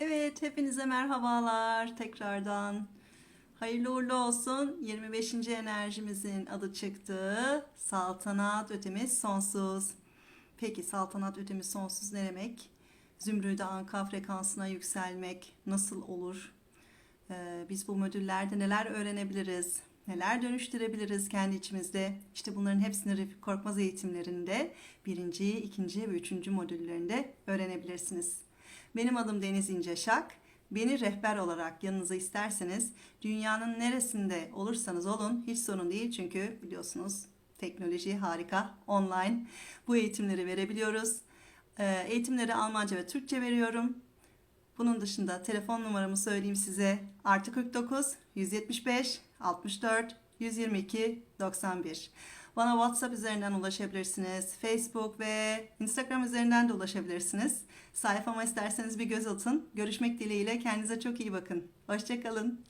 Evet, hepinize merhabalar tekrardan. Hayırlı uğurlu olsun. 25. enerjimizin adı çıktı. Saltanat ötemiz sonsuz. Peki saltanat ötemiz sonsuz ne demek? Zümrüde anka frekansına yükselmek nasıl olur? Ee, biz bu modüllerde neler öğrenebiliriz? Neler dönüştürebiliriz kendi içimizde? İşte bunların hepsini Refik Korkmaz eğitimlerinde birinci, ikinci ve üçüncü modüllerinde öğrenebilirsiniz. Benim adım Deniz İnceşak. Beni rehber olarak yanınıza isterseniz dünyanın neresinde olursanız olun hiç sorun değil çünkü biliyorsunuz teknoloji harika online bu eğitimleri verebiliyoruz. Ee, Eğitimleri Almanca ve Türkçe veriyorum. Bunun dışında telefon numaramı söyleyeyim size. Artı 49 175 64 122 91. Bana WhatsApp üzerinden ulaşabilirsiniz. Facebook ve Instagram üzerinden de ulaşabilirsiniz. Sayfama isterseniz bir göz atın. Görüşmek dileğiyle kendinize çok iyi bakın. Hoşçakalın.